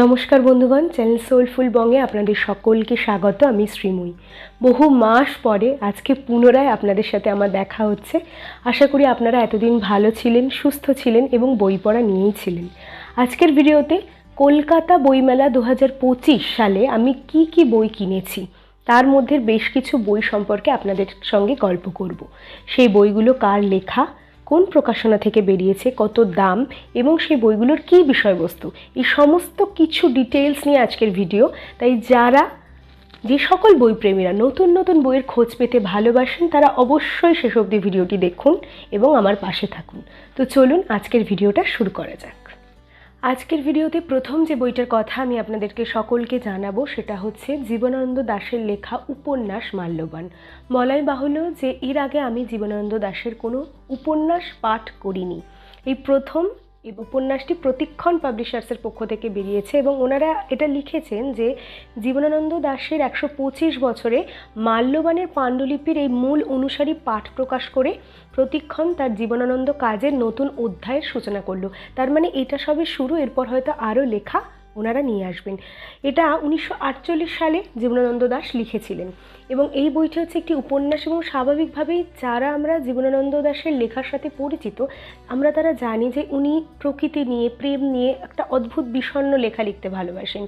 নমস্কার বন্ধুগণ, channel soulful বঙ্গে আপনাদের সকলকে স্বাগত, আমি শ্রীময়ী। বহু মাস পরে আজকে পুনরায় আপনাদের সাথে আমার দেখা হচ্ছে। আশা করি আপনারা এতদিন ভালো ছিলেন, সুস্থ ছিলেন এবং বই পড়া নিয়েই ছিলেন। আজকের ভিডিওতে কলকাতা বইমেলা দু হাজার পঁচিশ সালে আমি কি কি বই কিনেছি, তার মধ্যে বেশ কিছু বই সম্পর্কে আপনাদের সঙ্গে গল্প করব। সেই বইগুলো কার লেখা কোন প্রকাশনা থেকে বেরিয়েছে, কত দাম এবং সেই বইগুলোর কী বিষয়বস্তু, এই সমস্ত কিছু ডিটেলস নিয়ে আজকের ভিডিও তাই যারা যে সকল বইপ্রেমীরা নতুন নতুন বইয়ের খোঁজ পেতে ভালোবাসেন, তারা অবশ্যই শেষ অবধি ভিডিওটি দেখুন এবং আমার পাশে থাকুন। তো চলুন আজকের ভিডিওটা শুরু করা যাক। আজকের ভিডিওতে প্রথম যে বইটার কথা আমি আপনাদেরকে সকলকে জানাব সেটা হচ্ছে জীবনানন্দ দাশের লেখা উপন্যাস মাল্যবান। বলাই বাহুল্য যে এর আগে আমি জীবনানন্দ দাশের কোনো উপন্যাস পাঠ করিনি। এই প্রথম এই উপন্যাসটি প্রতিক্ষণ পাবলিশার্সের পক্ষ থেকে বেরিয়েছে এবং ওনারা এটা লিখেছেন যে জীবনানন্দ দাশের একশো পঁচিশ বছরে মাল্যবানের পাণ্ডুলিপির এই মূল অনুসারী পাঠ প্রকাশ করে প্রতিক্ষণ তার জীবনানন্দ কাজের নতুন অধ্যায়ের সূচনা করল। তার মানে এটা সবে শুরু, এরপর হয়তো আরও লেখা ওনারা নিয়ে আসবেন। এটা উনিশশো আটচল্লিশ সালে জীবনানন্দ দাশ লিখেছিলেন এবং এই বইটি হচ্ছে একটি উপন্যাস এবং স্বাভাবিকভাবেই যারা আমরা জীবনানন্দ দাশের লেখার সাথে পরিচিত, আমরা তারা জানি যে উনি প্রকৃতি নিয়ে, প্রেম নিয়ে একটা অদ্ভুত বিষণ্ন লেখা লিখতে ভালোবাসেন।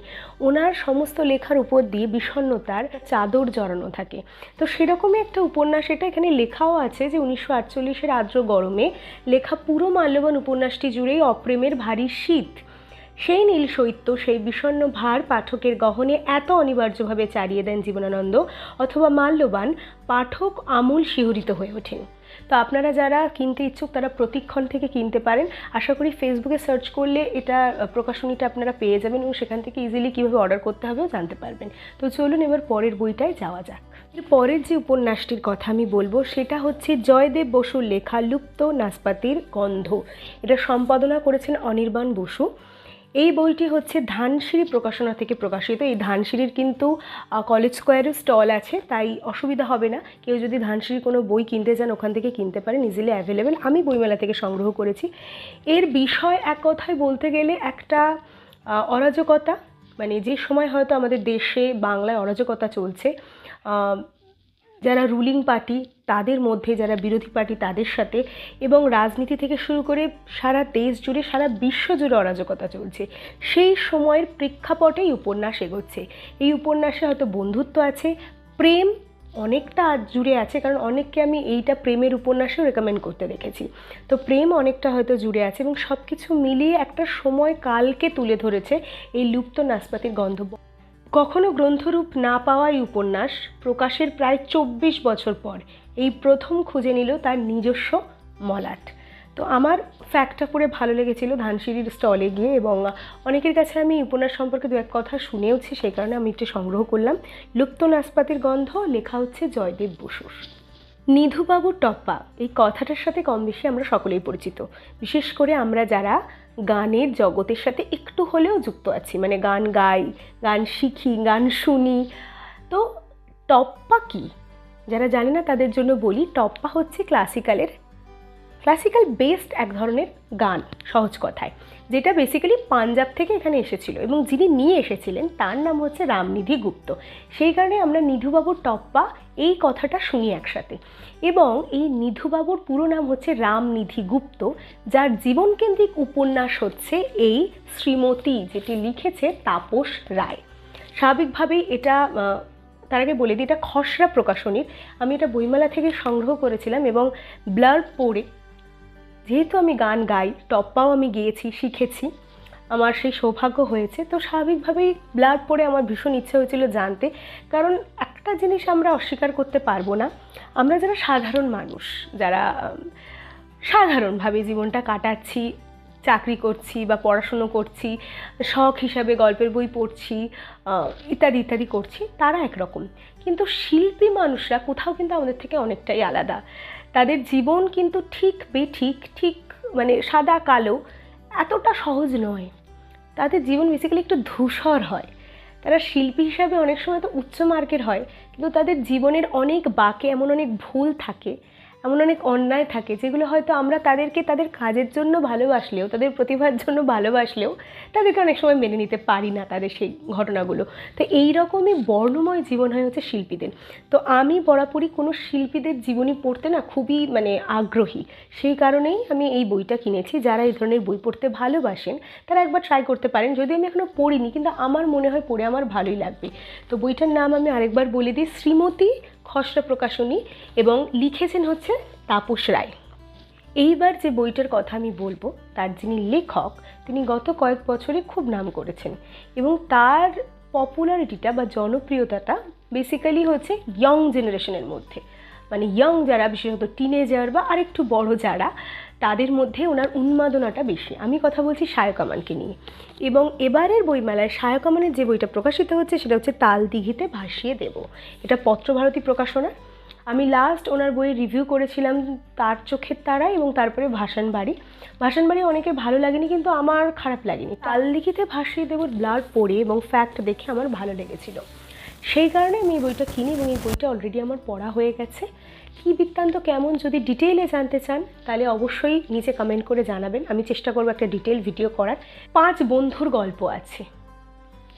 ওনার সমস্ত লেখার উপর দিয়ে বিষণ্ণতার চাদর জড়ানো থাকে। তো সেরকমই একটা উপন্যাস এটা, এখানে লেখাও আছে যে উনিশশো আটচল্লিশের আর্দ্র গরমে লেখা পুরো মাল্যবান উপন্যাসটি জুড়েই অপ্রেমের ভারী শীত। সেই নীল শৈত্য সেই বিষণ্ণ ভার পাঠকের গহনে এত অনিবার্যভাবে চালিয়ে দেন জীবনানন্দ অথবা মাল্যবান, পাঠক আমূল শিহরিত হয়ে ওঠেন। তো আপনারা যারা কিনতে ইচ্ছুক, তারা প্রতিক্ষণ থেকে কিনতে পারেন। আশা করি ফেসবুকে সার্চ করলে এটা প্রকাশনীটা আপনারা পেয়ে যাবেন এবং সেখান থেকে ইজিলি কীভাবে অর্ডার করতে হবেও জানতে পারবেন। তো চলুন এবার পরের বইটায় যাওয়া যাক। এর পরের যে উপন্যাসটির কথা আমি বলব, সেটা হচ্ছে জয়দেব বসুর লেখা লুপ্ত নাসপাতির গন্ধ। এটা সম্পাদনা করেছেন অনির্বাণ বসু। এই বইটি হচ্ছে ধানসিঁড়ি প্রকাশনা থেকে প্রকাশিত। এই ধানসিঁড়ির কিন্তু কলেজ স্কোয়ারে স্টল আছে, তাই অসুবিধা হবে না। কেউ যদি ধানসিঁড়ির কোনো বই কিনতে যান ওখান থেকে কিনতে পারেন ইজিলি অ্যাভেলেবেল আমি বইমেলা থেকে সংগ্রহ করেছি। এর বিষয় এক কথায় বলতে গেলে একটা অরাজকতা। মানে যে সময় হয়তো আমাদের দেশে বাংলায় অরাজকতা চলছে যারা রুলিং পার্টি তাদের মধ্যে যারা বিরোধী পার্টি তাদের সাথে এবং রাজনীতি থেকে শুরু করে সারা দেশ জুড়ে, সারা বিশ্ব জুড়ে অরাজকতা চলছে। সেই সময়ের প্রেক্ষাপটেই উপন্যাস এগোচ্ছে। এই উপন্যাসে হয়তো বন্ধুত্ব আছে, প্রেম অনেকটা জুড়ে আছে, কারণ অনেককে আমি এইটা প্রেমের উপন্যাসেও রেকমেন্ড করতে দেখেছি। তো প্রেম অনেকটা হয়তো জুড়ে আছে এবং সব কিছু মিলিয়ে একটা সময় কালকে তুলে ধরেছে এই লুপ্ত নাশপাতির গন্ধ কখনো গ্রন্থরূপ না পাওয়াই উপন্যাস প্রকাশের প্রায় চব্বিশ বছর পর। এই প্রথম খুঁজে নিল তার নিজস্ব মলাট। তো আমার ফ্যাক্টটা পড়ে ভালো লেগেছিল ধানসিঁড়ির স্টলে গিয়ে এবং অনেকের কাছে আমি উপন্যাস সম্পর্কে দু এক কথা শুনেওছি সেই কারণে আমি একটু সংগ্রহ করলাম। লুপ্ত নাসপাতির গন্ধ, লেখা হচ্ছে জয়দেব বসুর। নিধুবাবু টপ্পা, এই কথাটার সাথে কম বেশি আমরা সকলেই পরিচিত। বিশেষ করে আমরা যারা গানের জগতের সাথে একটু হলেও যুক্ত আছি মানে গান গাই, গান শিখি, গান শুনি। তো টপ্পা কি? যারা জানে না, তাদের জন্য বলি, টপ্পা হচ্ছে ক্লাসিক্যালের ক্লাসিক্যাল বেসড এক ধরনের গান সহজ কথায়, যেটা বেসিক্যালি পাঞ্জাব থেকে এখানে এসেছিল এবং যিনি নিয়ে এসেছিলেন তার নাম হচ্ছে রামনিধি গুপ্ত। সেই কারণে আমরা নিধুবাবুর টপ্পা এই কথাটা শুনি একসাথে। এবং এই নিধুবাবুর পুরো নাম হচ্ছে রামনিধি গুপ্ত, যার জীবনকেন্দ্রিক উপন্যাস হচ্ছে এই শ্রীমতী যেটি লিখেছে তাপস রায়। স্বাভাবিকভাবেই এটা তার আগে বলে দিই, এটা খসড়া প্রকাশনীর। আমি এটা বইমেলা থেকে সংগ্রহ করেছিলাম এবং ব্লার পড়ে যেহেতু আমি গান গাই, টপ্পাও আমি গিয়েছি, শিখেছি, আমার সেই সৌভাগ্য হয়েছে। তো স্বাভাবিকভাবেই ব্লাড পড়ে আমার ভীষণ ইচ্ছে হয়েছিল জানতে। কারণ একটা জিনিস আমরা অস্বীকার করতে পারব না। আমরা যারা সাধারণ মানুষ, যারা সাধারণভাবে জীবনটা কাটাচ্ছি, চাকরি করছি বা পড়াশুনো করছি, শখ হিসাবে গল্পের বই পড়ছি ইত্যাদি ইত্যাদি করছি, তারা একরকম। কিন্তু শিল্পী মানুষরা কোথাও কিন্তু আমাদের থেকে অনেকটাই আলাদা। তাদের জীবন কিন্তু ঠিক বেঠিক, ঠিক মানে সাদা কালো, এতটা সহজ নয়। তাদের জীবন বেসিক্যালি একটু ধূসর হয়। তারা শিল্পী হিসাবে অনেক সময় তো উচ্চ মার্কের হয়, কিন্তু তাদের জীবনের অনেক বাঁকে এমন অনেক ভুল থাকে। এমন অনেক অন্যায় থাকে যেগুলো হয়তো আমরা তাদেরকে তাদের কাজের জন্য ভালোবাসলেও, তাদের প্রতিভার জন্য ভালোবাসলেও তাদেরকে অনেক সময় মেনে নিতে পারি না তাদের সেই ঘটনাগুলো। তো এই রকমই বর্ণময় জীবন হয় হচ্ছে শিল্পীদের। তো আমি বরাবরই কোনো শিল্পীদের জীবনী পড়তে না খুবই মানে আগ্রহী। সেই কারণেই আমি এই বইটা কিনেছি। যারা এই ধরনের বই পড়তে ভালোবাসেন, তারা একবার ট্রাই করতে পারেন। যদি আমি এখনও পড়িনি, কিন্তু আমার মনে হয় পড়ে আমার ভালোই লাগবে। তো বইটার নাম আমি আরেকবার বলে দিই, শ্রীমতী খসড়া প্রকাশনী এবং লিখেছেন হচ্ছে তাপস রায়। এইবার যে বইটার কথা আমি বলব, তার যিনি লেখক, তিনি গত কয়েক বছরে খুব নাম করেছেন এবং তার পপুলারিটিটা বা জনপ্রিয়তাটা বেসিক্যালি হচ্ছে ইয়ং জেনারেশনের মধ্যে। মানে ইয়ং যারা, বিশেষত টিনেজার বা আরেকটু বড় যারা তাদের মধ্যে ওনার উন্মাদনাটা বেশি। আমি কথা বলছি সায়কামানকে নিয়ে। এবং এবারের বইমেলায় সায়কামানের যে বইটা প্রকাশিত হচ্ছে, সেটা হচ্ছে তাল দিঘিতে ভাসিয়ে দেব। এটা পত্রভারতী প্রকাশনা আমি লাস্ট ওনার বইয়ের রিভিউ করেছিলাম তার চোখের তারা এবং তারপরে ভাসান বাড়ি ভাসান বাড়ি অনেকে ভালো লাগেনি, কিন্তু আমার খারাপ লাগেনি। তাল দিঘিতে ভাসিয়ে দেবর ব্লাড পড়ে এবং ফ্যাক্ট দেখে আমার ভালো লেগেছিল। সেই কারণে আমি এই বইটা কিনি এবং এই বইটা অলরেডি আমার পড়া হয়ে গেছে। কী বৃত্তান্ত, কেমন যদি ডিটেইলে জানতে চান, তাহলে অবশ্যই নিচে কমেন্ট করে জানাবেন। আমি চেষ্টা করব একটা ডিটেল ভিডিও করার। পাঁচ বন্ধুর গল্প আছে।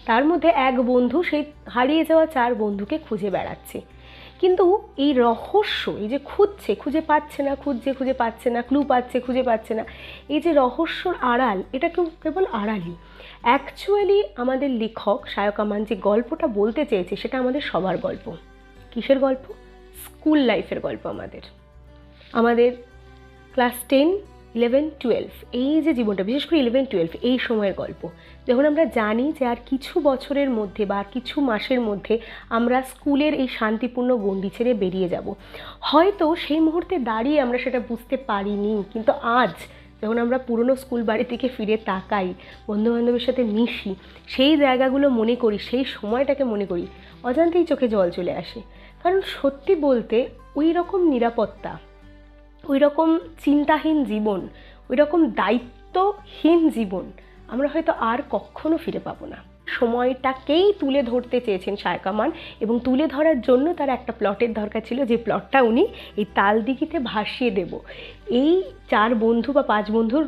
তার মধ্যে এক বন্ধু সেই হারিয়ে যাওয়া চার বন্ধুকে খুঁজে বেড়াচ্ছে। কিন্তু এই রহস্য, এই যে খুঁজছে, খুঁজে পাচ্ছে না, খুঁজছে, খুঁজে পাচ্ছে না ক্লু পাচ্ছে, খুঁজে পাচ্ছে না, এই যে রহস্যর আড়াল, এটা কেউ কেবল আড়ালই। অ্যাকচুয়ালি আমাদের লেখক শায়কামান যে গল্পটা বলতে চেয়েছে, সেটা আমাদের সবার গল্প। কিসের গল্প? স্কুল লাইফের গল্প আমাদের। আমাদের ক্লাস টেন, ইলেভেন, টুয়েলভ, এই যে জীবনটা, বিশেষ করে ইলেভেন, টুয়েলভ, এই সময়ের গল্প। যখন আমরা জানি যে আর কিছু বছরের মধ্যে বা আর কিছু মাসের মধ্যে আমরা স্কুলের এই শান্তিপূর্ণ গণ্ডি ছেড়ে বেরিয়ে যাব। হয়তো সেই মুহূর্তে দাঁড়িয়ে আমরা সেটা বুঝতে পারিনি, কিন্তু আজ যখন আমরা পুরনো স্কুল বাড়ি থেকে ফিরে তাকাই, বন্ধুবান্ধবের সাথে মিশি, সেই জায়গাগুলো মনে করি, সেই সময়টাকে মনে করি, অজান্তেই চোখে জল চলে আসে। কারণ সত্যি বলতে ওই রকম নিরাপত্তা ওই রকম চিন্তাহীন জীবন ওই রকম দায়িত্বহীন জীবন আমরা হয়তো আর কখনো ফিরে পাবো না। সময়টাকেই তুলে ধরতে চেয়েছেন শায়কামান এবং তুলে ধরার জন্য তার একটা প্লটের দরকার ছিল, যে প্লটটা উনি এই তালদিঘিতে ভাসিয়ে দেব। এই চার বন্ধু বা পাঁচ বন্ধুর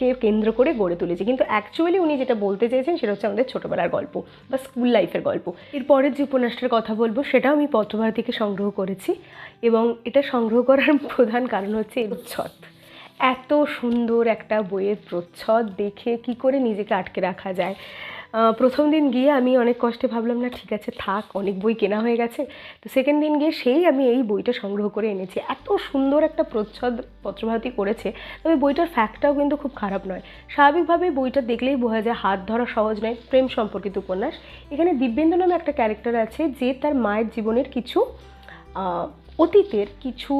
কে কেন্দ্র করে গড়ে তুলেছে। কিন্তু অ্যাকচুয়ালি উনি যেটা বলতে চেয়েছেন সেটা হচ্ছে আমাদের ছোটোবেলার গল্প বা স্কুল লাইফের গল্প। এরপরের যে উপন্যাসটার কথা বলব, সেটাও আমি পত্রভার থেকে সংগ্রহ করেছি এবং এটা সংগ্রহ করার প্রধান কারণ হচ্ছে উচ্ছদ এত সুন্দর একটা বইয়ের প্রচ্ছদ দেখে কি করে নিজেকে আটকে রাখা যায়। প্রথম দিন গিয়ে আমি অনেক কষ্টে ভাবলাম, না, ঠিক আছে, থাক, অনেক বই কেনা হয়ে গেছে। তো সেকেন্ড দিন গিয়ে সেই আমি এই বইটা সংগ্রহ করে এনেছি। এত সুন্দর একটা প্রচ্ছদ পত্রভারতী করেছে, তবে বইটার ফ্যাক্টটাও কিন্তু খুব খারাপ নয়। স্বাভাবিকভাবে বইটা দেখলেই বোঝা যায় হাত ধরা সহজ নয়, প্রেম সম্পর্কিত উপন্যাস। এখানে দিব্যেন্দু নামে একটা ক্যারেক্টার আছে, যে তার মায়ের জীবনের কিছু অতীতের কিছু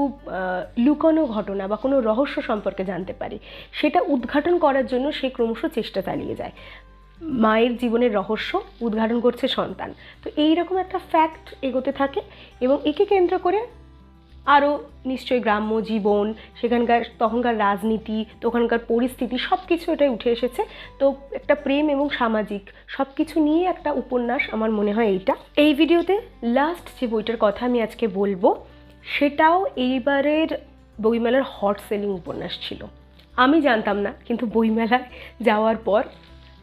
লুকানো ঘটনা বা কোনো রহস্য সম্পর্কে জানতে পারি। সেটা উদ্ঘাটন করার জন্য সে ক্রমশ চেষ্টা চালিয়ে যায়। মায়ের জীবনের রহস্য উদ্ঘাটন করছে সন্তান। তো এই রকম একটা ফ্যাক্ট এগোতে থাকে এবং একে কেন্দ্র করে আরও নিশ্চয়ই গ্রাম্য জীবন, সেখানকার তখনকার রাজনীতি, তখনকার পরিস্থিতি সব কিছু এটাই উঠে এসেছে। তো একটা প্রেম এবং সামাজিক সব কিছু নিয়ে একটা উপন্যাস আমার মনে হয় এইটা। এই ভিডিওতে লাস্ট যে বইটার কথা আমি আজকে বলব, সেটাও এইবারের বইমেলার হট সেলিং উপন্যাস ছিল। আমি জানতাম না, কিন্তু বইমেলায় যাওয়ার পর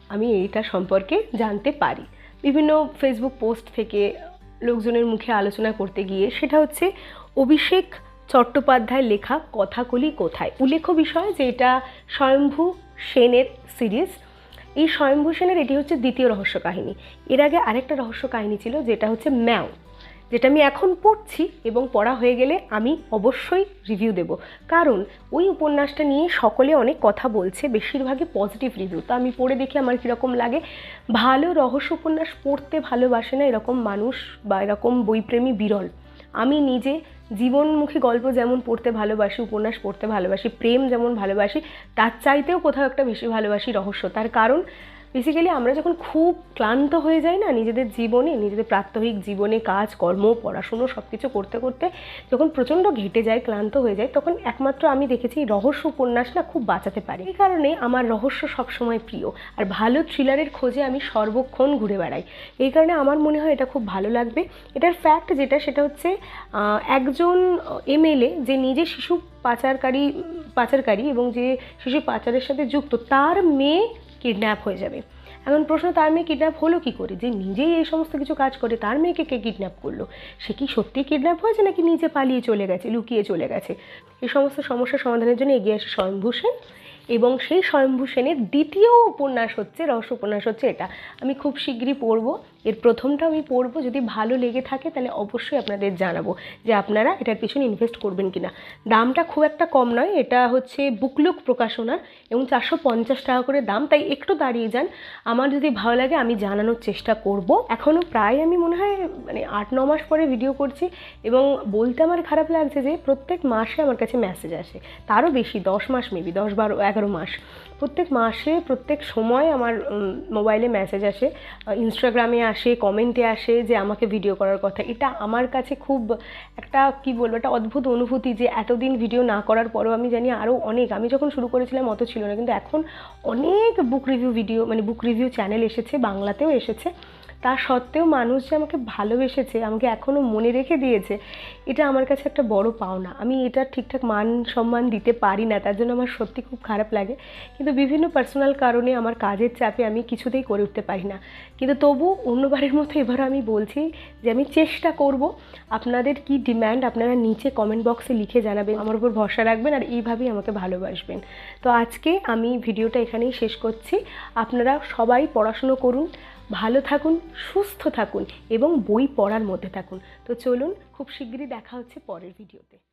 আমি এইটা সম্পর্কে জানতে পারি। বিভিন্ন ফেসবুক পোস্ট থেকে লোকজনের মুখে আলোচনা করতে গিয়ে সেটা হচ্ছে, অভিষেক চট্টোপাধ্যায় লেখা কথাকলি কোথায়? উল্লেখ্য বিষয় যে এটা স্বয়ম্ভু সেনের সিরিজ। এই স্বয়ম্ভু সেনের এটি হচ্ছে দ্বিতীয় রহস্য কাহিনী। এর আগে আরেকটা রহস্য কাহিনী ছিল, যেটা হচ্ছে ম্যাও। যেটা আমি এখন পড়ছি এবং পড়া হয়ে গেলে আমি অবশ্যই রিভিউ দেব। কারণ ওই উপন্যাসটা নিয়ে সকলে অনেক কথা বলছে, বেশিরভাগই পজিটিভ রিভিউ তো আমি পড়ে দেখি আমার কীরকম লাগে? ভালো রহস্য উপন্যাস পড়তে ভালোবাসে না এরকম মানুষ বা এরকম বইপ্রেমী বিরল। আমি নিজে জীবনমুখী গল্প যেমন পড়তে ভালোবাসি, উপন্যাস পড়তে ভালোবাসি, প্রেম যেমন ভালোবাসি, তার চাইতেও কোথাও একটা বেশি ভালোবাসি রহস্য। তার কারণ বেসিক্যালি আমরা যখন খুব ক্লান্ত হয়ে যাই না, নিজেদের জীবনে, নিজেদের প্রাত্যহিক জীবনে, কাজ, কর্ম, পড়াশুনো সব কিছু করতে করতে যখন প্রচণ্ড ঘেটে যায় ক্লান্ত হয়ে যায় তখন একমাত্র আমি দেখেছি রহস্য উপন্যাস না খুব বাঁচাতে পারে। এই কারণে আমার রহস্য সবসময় প্রিয়। আর ভালো থ্রিলারের খোঁজে আমি সর্বক্ষণ ঘুরে বেড়াই। এই কারণে আমার মনে হয় এটা খুব ভালো লাগবে। এটার ফ্যাক্ট যেটা, সেটা হচ্ছে একজন এমএলএ যে নিজে শিশু পাচারকারী পাচারকারী এবং যে শিশু পাচারের সাথে যুক্ত, তার মেয়ে কিডন্যাপ হয়ে যাবে। এখন প্রশ্ন তার মেয়ে কিডন্যাপ হলো কি করে? যে নিজেই এই সমস্ত কিছু কাজ করে তার মেয়েকে কে কিডন্যাপ করল? সে কি সত্যি কিডন্যাপ হয়েছে নাকি নিজে পালিয়ে চলে গেছে, লুকিয়ে চলে গেছে? এই সমস্ত সমস্যা সমাধানের জন্য এগিয়ে আসে স্বয়ম্ভূ সেন এবং সেই স্বয়ম্ভূ সেনের দ্বিতীয় উপন্যাস হচ্ছে, রহস্য উপন্যাস হচ্ছে এটা। আমি খুব শীঘ্রই পড়ব। এর প্রথমটা আমি পড়ব, যদি ভালো লেগে থাকে তাহলে অবশ্যই আপনাদের জানাব যে আপনারা এটার পিছনে ইনভেস্ট করবেন কিনা। দামটা খুব একটা কম নয়, এটা হচ্ছে বুকলুক প্রকাশনার এবং চারশো পঞ্চাশ টাকা করে দাম, তাই একটু দাঁড়িয়ে যান। আমার যদি ভালো লাগে আমি জানানোর চেষ্টা করব। এখনও প্রায় আমি মনে হয় মানে আট, ন মাস পরে ভিডিও করছি এবং বলতে আমার খারাপ লাগছে যে প্রত্যেক মাসে আমার কাছে মেসেজ আসে। তারও বেশি, দশ মাস মেবি দশ, বারো, এগারো মাস। প্রত্যেক মাসে, প্রত্যেক সময় আমার মোবাইলে মেসেজ আসে ইনস্টাগ্রামে আসে কমেন্টে আসে যে আমাকে ভিডিও করার কথা। এটা আমার কাছে খুব একটা, কি বলব, একটা অদ্ভুত অনুভূতি যে এতদিন ভিডিও না করার পরেও আমি জানি আরও অনেক। আমি যখন শুরু করেছিলাম অত ছিল না, কিন্তু এখন অনেক বুক রিভিউ ভিডিও মানে বুক রিভিউ চ্যানেল এসেছে, বাংলাতেও এসেছে। তা সত্ত্বেও মানুষ যে আমাকে ভালোবেসেছে, আমাকে এখনও মনে রেখে দিয়েছে, এটা আমার কাছে একটা বড় পাওনা। আমি এটা ঠিকঠাক মান সম্মান দিতে পারি না, তার জন্য আমার সত্যি খুব খারাপ লাগে। কিন্তু বিভিন্ন পার্সোনাল কারণে আমার কাজের চাপে আমি কিছুতেই করে উঠতে পারি না। কিন্তু তবু অন্যবারের মতো এবার আমি বলছি যে আমি চেষ্টা করব, আপনাদের কি ডিম্যান্ড আপনারা নিচে কমেন্ট বক্সে লিখে জানাবেন, আমার উপর ভরসা রাখবেন আর এইভাবেই আমাকে ভালোবাসবেন। তো আজকে আমি ভিডিওটা এখানেই শেষ করছি। আপনারা সবাই পড়াশুনো করুন ভালো থাকুন, সুস্থ থাকুন এবং বই পড়ার মধ্যে থাকুন। তো চলুন, খুব শিগগিরই দেখা হচ্ছে পরের ভিডিওতে।